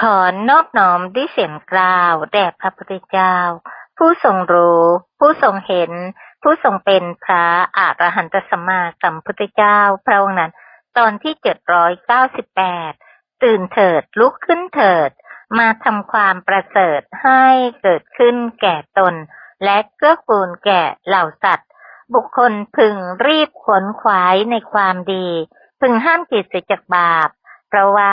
ขอนอบน้อมด้วยเสียงกล่าวแด่พระพุทธเจ้า ผู้ทรงรู้ ผู้ทรงเห็น ผู้ทรงเป็นพระอรหันตสัมมาสัมพุทธเจ้าพระองค์นั้น ตอนที่เจ็ดร้อยเก้าสิบแปดตื่นเถิดลุกขึ้นเถิด มาทำความประเสริฐให้เกิดขึ้นแก่ตน และเกื้อกูลแก่เหล่าสัตว์ บุคคลพึงรีบขวนขวายในความดี พึงห้ามจิตเสียจากบาป เพราะว่า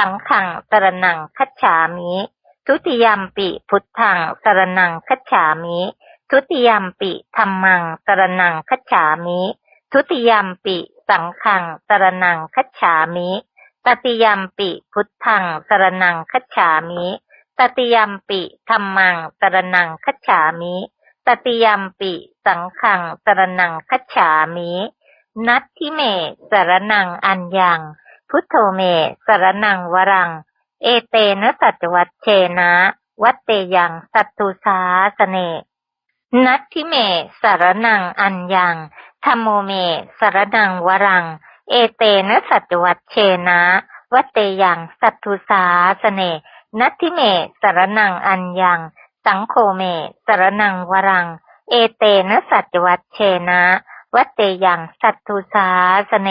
สังฆังสรนังคัจฉามิทุติยมปิพุทธังสรนังคัจฉามิทุติยมปิธัมมังสรนังคัจฉามิทุติยมปิสังฆังสรนังคัจฉามิตติยมปิพุทธังสรนังคัจฉามิตติยมปิธัมมังสรนังคัจฉามิตติยมปิสังฆังสรนังคัจฉามินัตทิเมสรนังอัญญัง พุทโธเม สรนังวรัง เอเตนะสัจวัตเชนะ วัตเตยังสัตตุสาสเน นัตทิเม สารนังอัญญังธรรมโมเม สารนังวรัง เอเตนะสัจวัตเชนะ วัตเตยังสัตตุสาสเน นัตทิเม สารนังอัญญัง สังโฆเม สารนังวรัง เอเตนะสัจวัตเชนะ วัตเตยังสัตตุสาสเน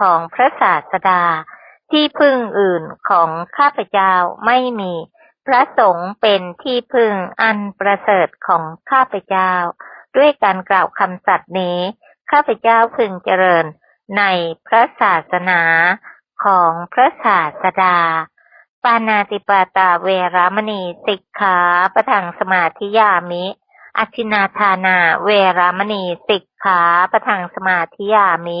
ของพระศาสดา ที่พึ่งอื่นของข้าพเจ้าไม่มี พระสงฆ์เป็นที่พึ่งอันประเสริฐของข้าพเจ้า ด้วยการกล่าวคำสัตย์นี้ ข้าพเจ้าพึงเจริญในพระศาสนาของพระศาสดา ปานาติปาตาเวรามณีสิกขาประทังสมาธิยามิอธินาทานาเวรามณีสิกขาประทังสมาธิยามิ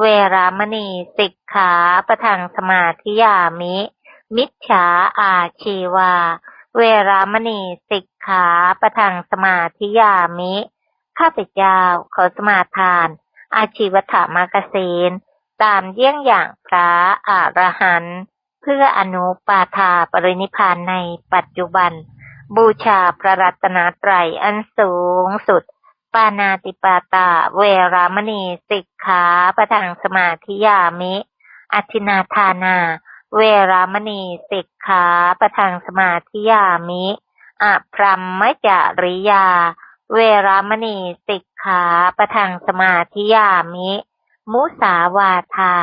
เวรามณีสิกขาประทังสมาธิยามิ มิจฉาอาชีวา เวรามณีสิกขาประทังสมาธิยามิ ข้าพเจ้าขอสมาทาน อาชีวถามากเสนตามเยี่ยงอย่างพระอรหันต์เพื่ออนุปาทาปรินิพพานในปัจจุบัน บูชาพระรัตนตรัยอันสูงสุด ปานาติปาตา เวรามณี สิกขาปะทังสมาธิยามิอธินาทานา เวรามณีสิกขาปะทังสมาธิยามิอพรหมจาริยา เวรามณีสิกขาปะทังสมาธิยามิ มุสาวาทา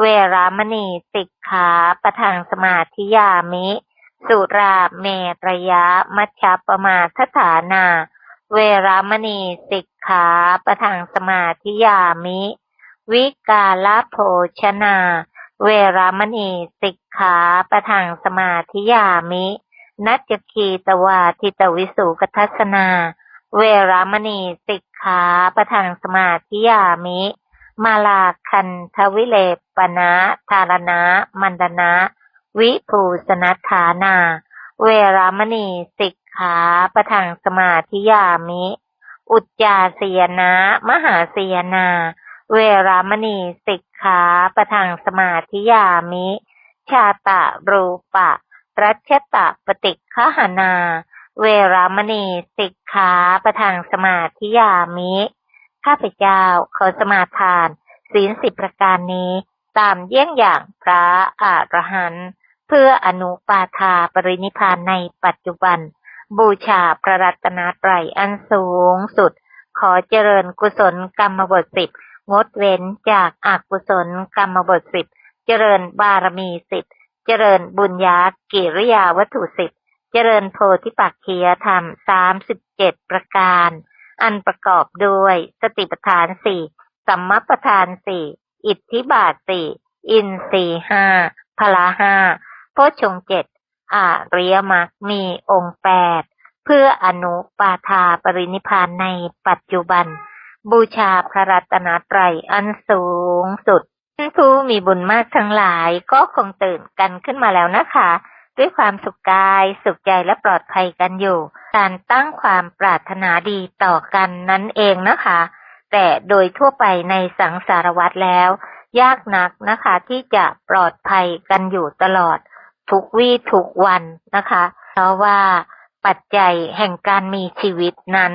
เวรามณีสิกขาปะทังสมาธิยามิ สุราเมรยะมัชฌปมาทฐานา เวรามณีสิกขาประทังสมาธิยามิ วิกาลโภชนา เวรามณีสิกขาประทังสมาธิยามิ นัจคีตวาทิตวิสุกทัสนา เวรามณีสิกขาประทังสมาธิยามิ มาลาคันทวิเลปนะธารณะมันดนะ วิภูสนัฐานา เวรามณีสิกขาประทังสมาธิยามิ อุจจาเสียนะ มหาเสียนา เวรามณีสิกขาประทังสมาธิยามิ ชาตะรูปะ รัชตะปฏิฆหนา เวรามณีสิกขาประทางสมาธิยามิ ข้าพเจ้าขอสมาทาน ศีลสิบประการนี้ตามเยี่ยงอย่างพระอรหันต์ เพื่ออนุปาทาปรินิพานในปัจจุบัน บูชาพระรัตนตรัยอันสูงสุด ขอเจริญกุศลกรรมบทสิบงดเว้นจากอากุศลกรรมบทสิบเจริญบารมีสิบเจริญบุญญากิริยาวัตถุสิบเจริญโพธิปักขียธรรมสามสิบเจ็ดประการ อันประกอบด้วยสติปัฏฐานสี่สัมมประธานสี่อิทธิบาทสี่อินทรีย์ห้าพละห้า โพชงเจ็ดอาริยมรรคมีองค์แปดเพื่ออนุปาทาปรินิพานในปัจจุบัน บูชาพระรัตนตรัยอันสูงสุดท่านผู้มีบุญมากทั้งหลายก็คงตื่นกันขึ้นมาแล้วนะคะ ด้วยความสุขกายสุขใจและปลอดภัยกันอยู่ การตั้งความปรารถนาดีต่อกันนั่นเองนะคะ แต่โดยทั่วไปในสังสารวัตรแล้ว ยากนักนะคะที่จะปลอดภัยกันอยู่ตลอด ทุกวี่ทุกวันนะคะ เพราะว่าปัจจัยแห่งการมีชีวิตนั้น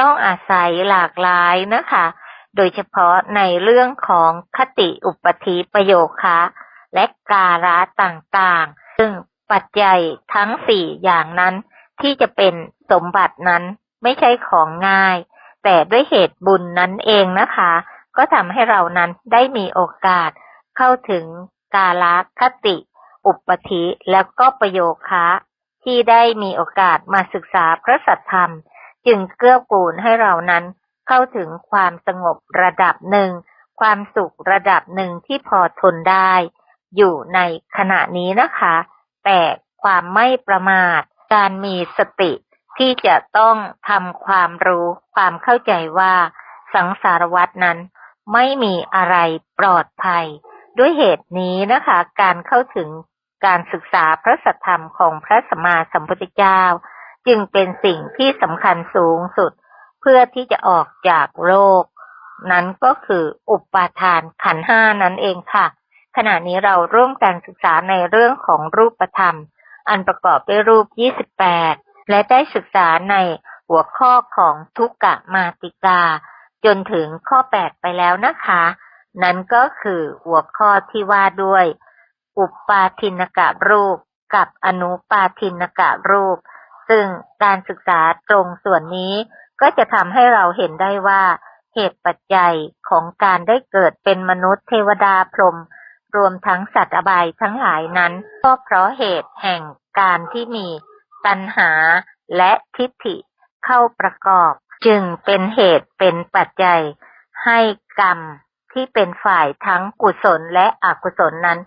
ต้องอาศัยหลากหลายนะคะ โดยเฉพาะในเรื่องของคติอุปธิประโยคะและการะต่างๆ ซึ่งปัจจัยทั้งสี่อย่างนั้นที่จะเป็นสมบัตินั้นไม่ใช่ของง่าย แต่ด้วยเหตุบุญนั้นเองนะคะ ก็ทำให้เรานั้นได้มีโอกาสเข้าถึงกาลคติ อุปธิแล้วก็ประโยคะ ที่ได้มีโอกาสมาศึกษาพระสัทธรรม จึงเกื้อกูลให้เรานั้นเข้าถึงความสงบระดับหนึ่ง ความสุขระดับหนึ่งที่พอทนได้ อยู่ในขณะนี้นะคะ แต่ความไม่ประมาท การมีสติที่จะต้องทำความรู้ความเข้าใจว่าสังสารวัตนั้นไม่มีอะไรปลอดภัย ด้วยเหตุนี้นะคะ การเข้าถึง การศึกษาพระสัทธรรมของพระสัมมาสัมพุทธเจ้า จึงเป็นสิ่งที่สำคัญสูงสุด เพื่อที่จะออกจากโลก นั้นก็คืออุปาทานขันห้านั่นเองค่ะ ขณะนี้เราร่วมการศึกษาในเรื่องของรูปธรรม อันประกอบด้วยรูป 28 และได้ศึกษาในหัวข้อของทุกกะมาติกา จนถึงข้อ 8 ไปแล้วนะคะ นั้นก็คือหัวข้อที่ว่าด้วย อุปาทินกะรูป กับอนุปาทินกะรูป ซึ่งการศึกษาตรงส่วนนี้ก็จะทำให้เราเห็นได้ว่า เหตุปัจจัยของการได้เกิดเป็นมนุษย์เทวดาพรหมรวมทั้งสัตว์อบายทั้งหลายนั้น ก็เพราะเหตุแห่งการที่มีตัณหาและทิฏฐิเข้าประกอบ จึงเป็นเหตุเป็นปัจจัย ให้กรรมที่เป็นฝ่ายทั้งกุศลและอกุศลนั้น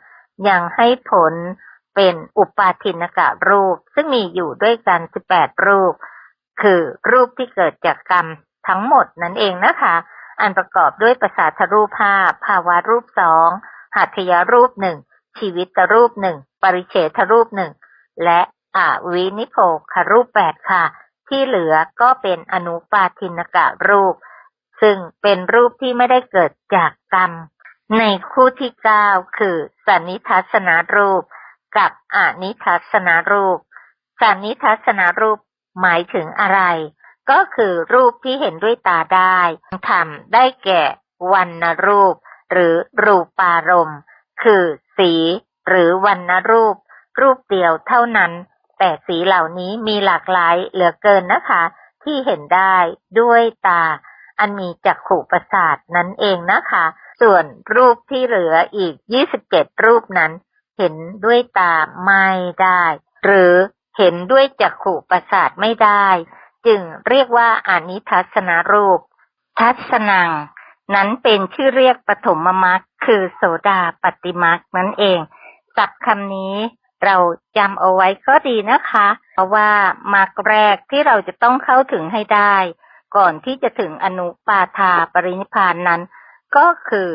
ยังให้ผลเป็นอุปาทินกะรูป ซึ่งมีอยู่ด้วยกัน18 รูป คือรูปที่เกิดจากกรรมทั้งหมดนั่นเองนะคะ อันประกอบด้วยประสาทรูปห้าภาวะรูปสองหัตถยรูปหนึ่งชีวิตรูปหนึ่งปริเฉทรูปหนึ่งและอวินิโพครูปแปดค่ะ ที่เหลือก็เป็นอนุปาทินกะรูป ซึ่งเป็นรูปที่ไม่ได้เกิดจากกรรม ในคู่ที่เก้าคือสันนิทัศนารูป กับอนิทัศนารูป สันนิทัศนารูปหมายถึงอะไร ก็คือรูปที่เห็นด้วยตาได้ทำได้แก่วันนรูป หรือรูปารมณ์คือสี หรือวันนรูป รูปเดียวเท่านั้น แต่สีเหล่านี้มีหลากหลายเหลือเกินนะคะ ที่เห็นได้ด้วยตา อันมีจักขุประสาทนั่นเองนะคะ ส่วนรูปที่เหลืออีก 27 รูปนั้น เห็นด้วยตาไม่ได้ หรือเห็นด้วยจักขุประสาทไม่ได้ จึงเรียกว่าอานิทัศนารูป ทัศนัง นั้นเป็นชื่อเรียกปฐมมรรคคือโสดาปฏิมรรคนั่นเองศัพท์คำนี้เราจำเอาไว้ก็ดีนะคะ เพราะว่ามรรคแรกที่เราจะต้องเข้าถึงให้ได้ ก่อนที่จะถึงอนุปาทาปรินิพานนั้น ก็คือ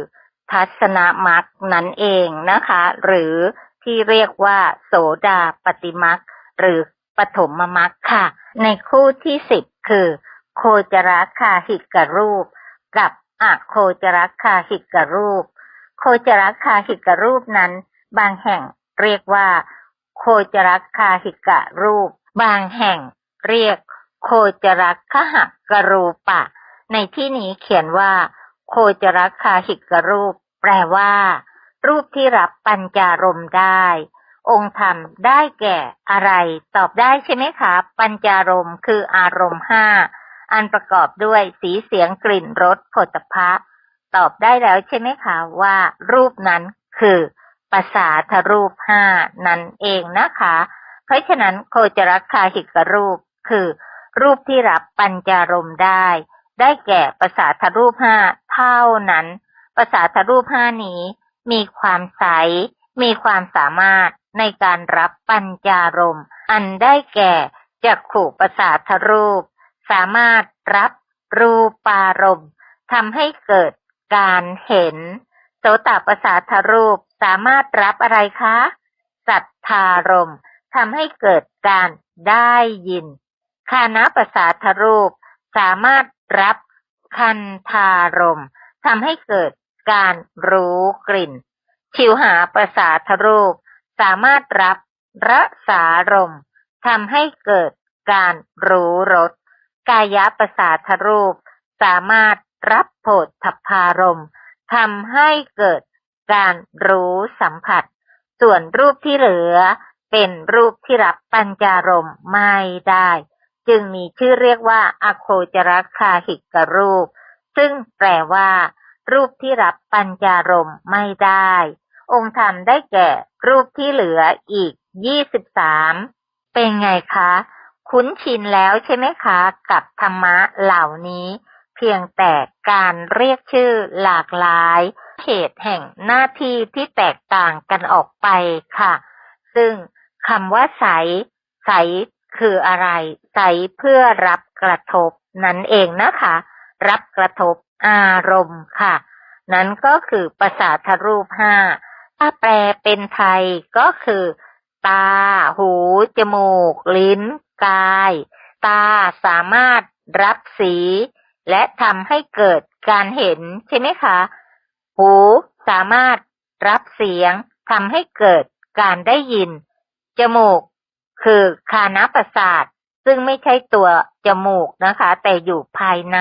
ทัศนมรรคนั่นเองนะคะ หรือที่เรียกว่า โสดาปฏิมรรคหรือปฐมมรรคค่ะ ในคู่ที่สิบคือ โคจรคาหิกรูป กับอโคจรคาหิกรูป โคจรคาหิกรูปนั้น บางแห่งเรียกว่า โคจรคาหิกะรูป บางแห่งเรียกโคจรคหกรูปะ ในที่นี้เขียนว่า โคจรคาหิกรูป แปลว่า รูปที่รับปัญจารมได้ องค์ธรรมได้แก่อะไร ตอบได้ใช่ไหมคะปัญจารมคืออารมณ์ห้าอันประกอบด้วยสีเสียงกลิ่นรสผลตภะตอบได้แล้วใช่ไหมคะว่า รูปนั้นคือภาษาทรูปห้านั่นเองนะคะ เพราะฉะนั้นโคจรคาหิกรูปคือ รูปที่รับปัญจารมได้ ได้แก่ภาษาทรูปห้าเท่านั้นภาษาทรูปห้านี้ มีความใส มีความสามารถในการรับปัญจารมณ์อันได้แก่จักขู่ภาษาทรูป สามารถรับรูปารมณ์ทำให้เกิดการเห็น โสตประสาทรูปสามารถรับอะไรคะสัทธารมณ์ทำให้เกิดการได้ยินคานาประสาทรูปสามารถ รับคันธารมทำให้เกิดการรู้กลิ่น ชิวหาประสาทรูป สามารถรับรสารมทำให้เกิดการรู้รสกายประสาทรูป สามารถรับโผฏฐพารมทำให้เกิดการรู้สัมผัส ส่วนรูปที่เหลือเป็นรูปที่รับปัญจารมไม่ได้ จึงมีชื่อเรียกว่าอโคจรคาหิกรูป ซึ่งแปลว่า รูปที่รับปัญจารมณ์ไม่ได้ องค์ธรรมได้แก่รูปที่เหลืออีกยี่สิบสามเป็นไงคะ คุ้นชินแล้วใช่ไหมคะ กับธรรมะเหล่านี้ เพียงแต่การเรียกชื่อหลากหลายเหตุแห่งหน้าที่ที่แตกต่างกันออกไปค่ะ ซึ่งคำว่าใส ใสคืออะไร ใสเพื่อรับกระทบนั่นเองนะคะ รับกระทบอารมณ์ค่ะ นั้นก็คือภาษาทรูปห้าถ้าแปลเป็นไทยก็คือ ตา หู จมูก ลิ้น กาย ตาสามารถรับสี และทำให้เกิดการเห็นใช่ไหมคะ หูสามารถรับเสียงทำให้เกิดการได้ยิน จมูก คือคานาประสาท ซึ่งไม่ใช่ตัวจมูกนะคะ แต่อยู่ภายใน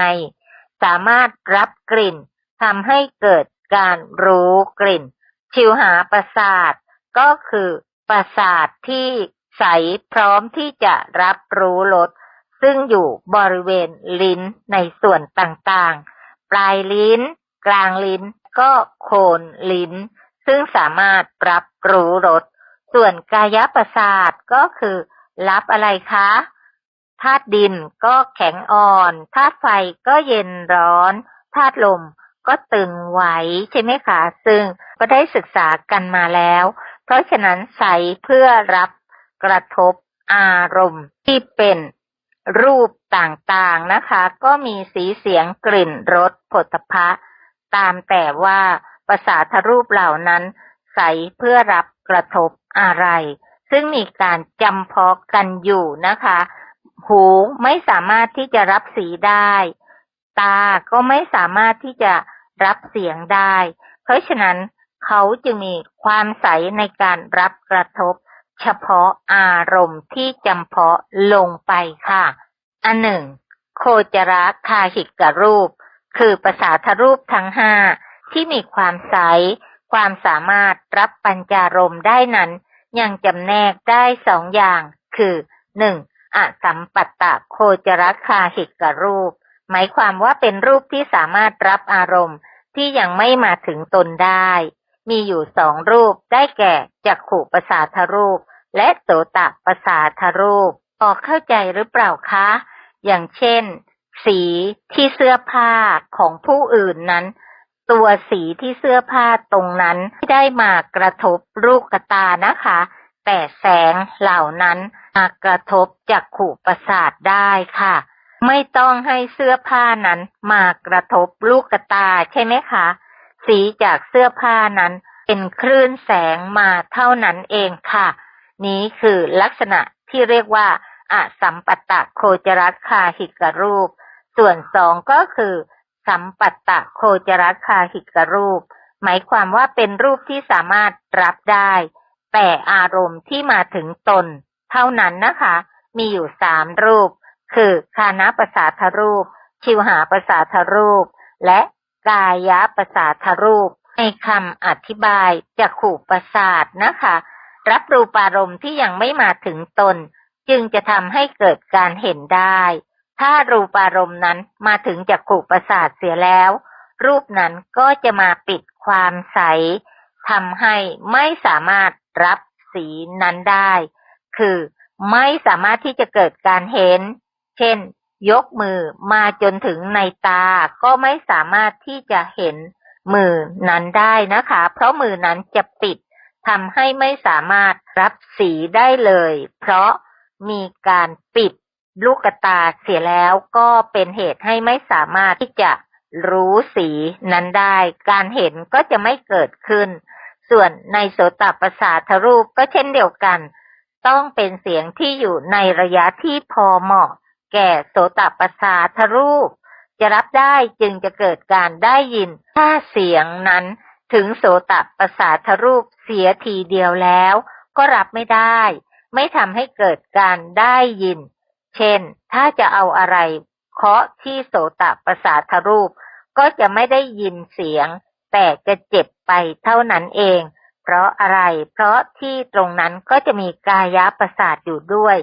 สามารถรับกลิ่นทำให้เกิดการรู้กลิ่น ชิวหาประสาท ก็คือประสาทที่ใสพร้อมที่จะรับรู้รสซึ่งอยู่บริเวณลิ้นในส่วนต่างๆ ปลายลิ้น กลางลิ้น ก็โคนลิ้น ซึ่งสามารถรับรู้รสส่วนกายประสาทก็คือ รับอะไรคะ ธาตุดินก็แข็งอ่อน ธาตุไฟก็เย็นร้อน ธาตุลมก็ตึงไหวใช่ไหมคะ ซึ่งก็ได้ศึกษากันมาแล้ว เพราะฉะนั้นใสเพื่อรับกระทบอารมณ์ที่เป็นรูปต่างๆนะคะ ก็มีสีเสียงกลิ่นรสผลพะ ตามแต่ว่าภาษาทรูปเหล่านั้นใสเพื่อรับกระทบอะไร ซึ่งมีการจำเพาะกันอยู่นะคะ หูไม่สามารถที่จะรับสีได้ ตาก็ไม่สามารถที่จะรับเสียงได้ เพราะฉะนั้นเขาจึงมีความใสในการรับกระทบ เฉพาะอารมณ์ที่จำเพาะลงไปค่ะ อันหนึ่ง โคจรคาหิกรูป คือภาษาทรูปทั้งห้าที่มีความใส ความสามารถรับปัญจารมได้นั้น ยังจำแนกได้สองอย่าง คือหนึ่ง อสัมปัตตะโคจรคาหิกรูป หมายความว่าเป็นรูปที่สามารถรับอารมณ์ที่ยังไม่มาถึงตนได้ มีอยู่สองรูปได้แก่จักขุประสาทรูป และโสตประสาทรูปพอกเข้าใจหรือเปล่าคะ อย่างเช่น สีที่เสื้อผ้าของผู้อื่นนั้น ตัวสีที่เสื้อผ้าตรงนั้นไม่ได้มากระทบลูกตานะคะ แต่แสงเหล่านั้นากระทบจักขู่ประสาทได้ค่ะ ไม่ต้องให้เสื้อผ้านั้นมากระทบลูกตาใช่ไหมคะ สีจากเสื้อผ้านั้นเป็นคลื่นแสงมาเท่านั้นเองค่ะ นี้คือลักษณะที่เรียกว่าอสัมปัตตะโคจรัคาหิกรูป ส่วนสองก็คือ สัมปัตตะโคจรัคาหิกรูป หมายความว่าเป็นรูปที่สามารถรับได้ แต่อารมณ์ที่มาถึงตน เท่านั้นนะคะ มีอยู่สามรูป คือคานาประสาทรูป ชิวหาประสาทรูป และกายะประสาทรูป ในคำอธิบายจักขู่ประสาทนะคะ รับรูปารมณ์ที่ยังไม่มาถึงตน จึงจะทำให้เกิดการเห็นได้ ถ้ารูปารมณ์นั้นมาถึงจักขู่ประสาทเสียแล้ว รูปนั้นก็จะมาปิดความใสทำให้ไม่สามารถรับสีนั้นได้ คือ ไม่สามารถที่จะเกิดการเห็น เช่น ยกมือมาจนถึงในตา ก็ไม่สามารถที่จะเห็นมือนั้นได้นะคะ เพราะมือนั้นจะปิดทำให้ไม่สามารถรับสีได้เลย เพราะมีการปิดลูกตาเสียแล้วก็เป็นเหตุให้ไม่สามารถที่จะรู้สีนั้นได้ การเห็นก็จะไม่เกิดขึ้น ส่วนในโสตประสาทรูปก็เช่นเดียวกัน ต้องเป็นเสียงที่อยู่ในระยะที่พอเหมาะ แก่โสตประสาทรูป จะรับได้จึงจะเกิดการได้ยิน ถ้าเสียงนั้นถึงโสตประสาทรูปเสียทีเดียวแล้ว ก็รับไม่ได้ ไม่ทำให้เกิดการได้ยิน เช่น ถ้าจะเอาอะไรเคาะที่โสตประสาทรูป ก็จะไม่ได้ยินเสียง แต่จะเจ็บไปเท่านั้นเอง เพราะอะไร เพราะที่ตรงนั้นก็จะมีกายะประสาทอยู่ด้วย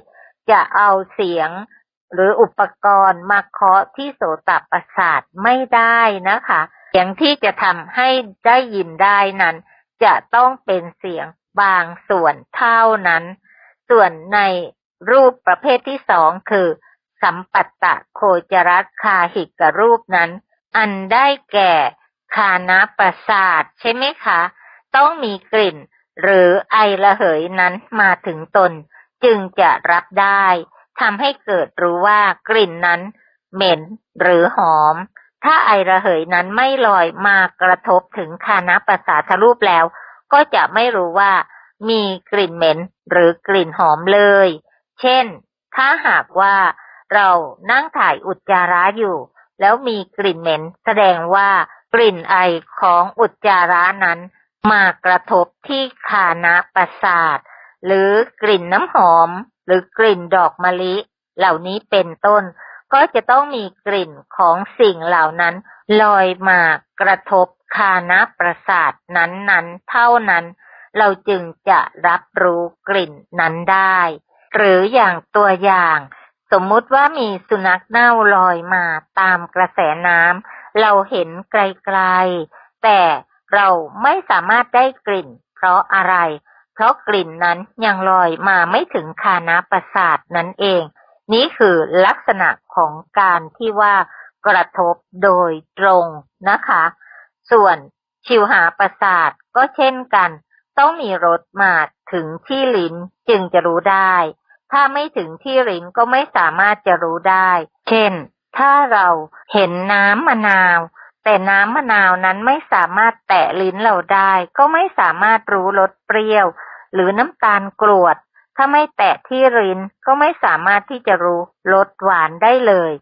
จะเอาเสียงหรืออุปกรณ์มาเคาะที่โสตประสาทไม่ได้นะคะ เสียงที่จะทำให้ได้ยินได้นั้น จะต้องเป็นเสียงบางส่วนเท่านั้น ส่วนในรูปประเภทที่สองคือ สัมปัตตะโคจรคาหิกรูปนั้น อันได้แก่คานาประสาทใช่ไหมคะ ต้องมีกลิ่น หรือไอระเหยนั้นมาถึงตน จึงจะรับได้ทำให้เกิดรู้ว่ากลิ่นนั้น เหม็นหรือหอม ถ้าไอระเหยนั้นไม่ลอยมากระทบถึงคานาประสาทรูปแล้ว ก็จะไม่รู้ว่า มีกลิ่นเหม็นหรือกลิ่นหอมเลย เช่น ถ้าหากว่า เรานั่งถ่ายอุจจาระอยู่ แล้วมีกลิ่นเหม็น แสดงว่ากลิ่นไอของอุจจาระนั้น มากระทบที่คานาประสาท หรือกลิ่นน้ำหอม หรือกลิ่นดอกมะลิ เหล่านี้เป็นต้น ก็จะต้องมีกลิ่นของสิ่งเหล่านั้น ลอยมากระทบคานาประสาทนั้นๆ เท่านั้น เราจึงจะรับรู้กลิ่นนั้นได้ หรืออย่างตัวอย่าง สมมุติว่ามีสุนัขเน่าลอยมาตามกระแสน้ำเราเห็นไกลๆแต่ เราไม่สามารถได้กลิ่น เพราะอะไร เพราะกลิ่นนั้นยังลอยมาไม่ถึงคานาประสาทนั่นเอง นี่คือลักษณะของการที่ว่ากระทบโดยตรงนะคะ ส่วนชิวหาประสาทก็เช่นกัน ต้องมีรสมาถึงที่ลิ้นจึงจะรู้ได้ ถ้าไม่ถึงที่ลิ้นก็ไม่สามารถจะรู้ได้ เช่น ถ้าเราเห็นน้ำมะนาว แต่น้ำมะนาวนั้นไม่สามารถแตะลิ้นเราได้ ก็ไม่สามารถรู้รสเปรี้ยว หรือน้ำตาลกรวด ถ้าไม่แตะที่ลิ้นก็ไม่สามารถที่จะรู้รสหวานได้เลย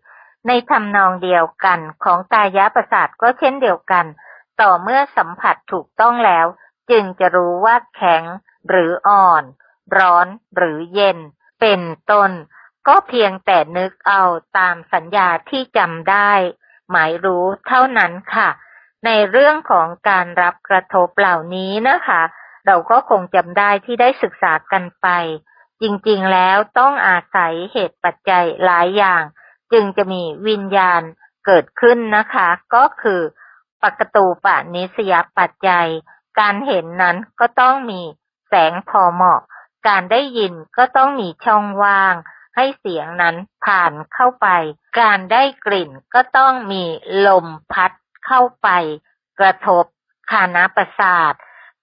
ในทำนองเดียวกันของกายะประสาทก็เช่นเดียวกัน ต่อเมื่อสัมผัสถูกต้องแล้ว จึงจะรู้ว่าแข็ง หรืออ่อน ร้อนหรือเย็น เป็นต้นก็เพียงแต่นึกเอาตามสัญญาที่จำได้ หมายรู้เท่านั้นค่ะ ในเรื่องของการรับกระทบเหล่านี้นะคะ เราก็คงจำได้ที่ได้ศึกษากันไป จริงๆแล้วต้องอาศัยเหตุปัจจัยหลายอย่าง จึงจะมีวิญญาณเกิดขึ้นนะคะ ก็คือปกตูปะนิสยปัจจัย การเห็นนั้นก็ต้องมีแสงพอเหมาะ การได้ยินก็ต้องมีช่องว่าง ให้เสียงนั้นผ่านเข้าไป การได้กลิ่นก็ต้องมีลมพัดเข้าไป กระทบคานาประสาท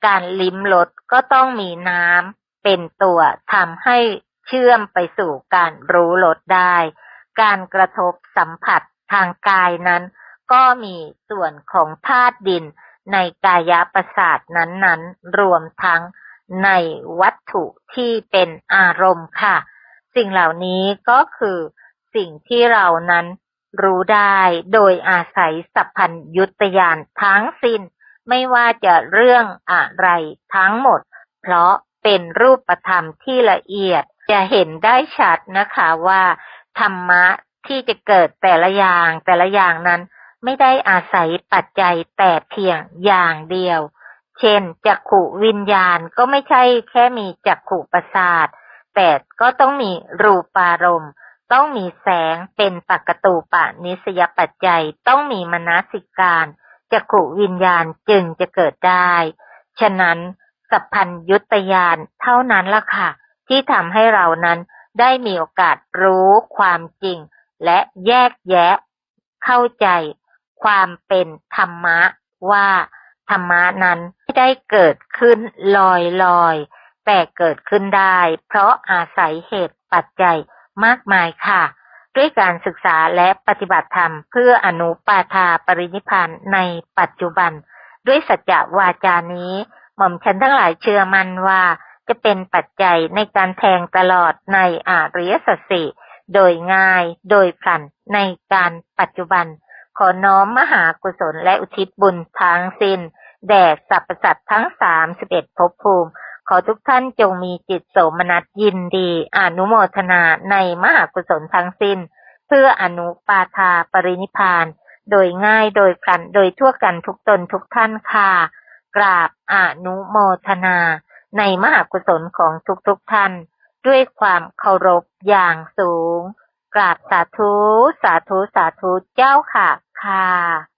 การลิ้มรสก็ต้องมีน้ำเป็นตัวทำให้เชื่อมไปสู่การรู้รสได้ การกระทบสัมผัสทางกายนั้น ก็มีส่วนของธาตุดินในกายประสาทนั้นๆ รวมทั้งในวัตถุที่เป็นอารมณ์ค่ะ สิ่งเหล่านี้ก็คือสิ่งที่เรานั้นรู้ได้โดยอาศัยสัพพัญยุตยานทั้งสิ้น ไม่ว่าจะเรื่องอะไรทั้งหมด เพราะเป็นรูปธรรมที่ละเอียดจะเห็นได้ชัดนะคะว่า ธรรมะที่จะเกิดแต่ละอย่าง แต่ละอย่างนั้น ไม่ได้อาศัยปัจจัยแต่เพียงอย่างเดียว เช่นจักขุวิญญาณก็ไม่ใช่แค่มีจักขุประสาท แต่ก็ต้องมีรูปารมณ์ ต้องมีแสงเป็นปกตูปะนิสยปัจจัย ต้องมีมนสิการจักขุวิญญาณจึงจะเกิดได้ ฉะนั้นสัพพัญยุตยานเท่านั้นล่ะค่ะ ที่ทำให้เรานั้นได้มีโอกาสรู้ความจริง และแยกแยะ เข้าใจ ความเป็นธรรมะว่าธรรมะนั้นไม่ได้เกิดขึ้นลอยลอย แต่เกิดขึ้นได้ เพราะอาศัยเหตุปัจจัยมากมายค่ะ ด้วยการศึกษาและปฏิบัติธรรมเพื่ออนุปาทาปรินิพานในปัจจุบัน ด้วยสัจจวาจานี้ หม่อมฉันทั้งหลายเชื่อมั่นว่าจะเป็นปัจจัยในการแทงตลอดในอาริยสัจสี่โดยง่ายโดยพลันในการปัจจุบัน ขอน้อมมหากุศลและอุทิศบุญทั้งสิ้น แด่สรรพสัตว์ทั้งสามสิบเอ็ดภพภูมิ ขอทุกท่านจงมีจิตโสมนัสยินดี อนุโมทนาในมหากุศลทั้งสิ้น เพื่ออนุปาทาปรินิพาน โดยง่ายโดยพลันโดยทั่วกันทุกตนทุกท่านค่ะ กราบอนุโมทนา ในมหากุศลของทุกๆทท่าน ด้วยความเคารพอย่างสูง กราบสาธุ สาธุ สาธุเจ้าค่ะค่ะ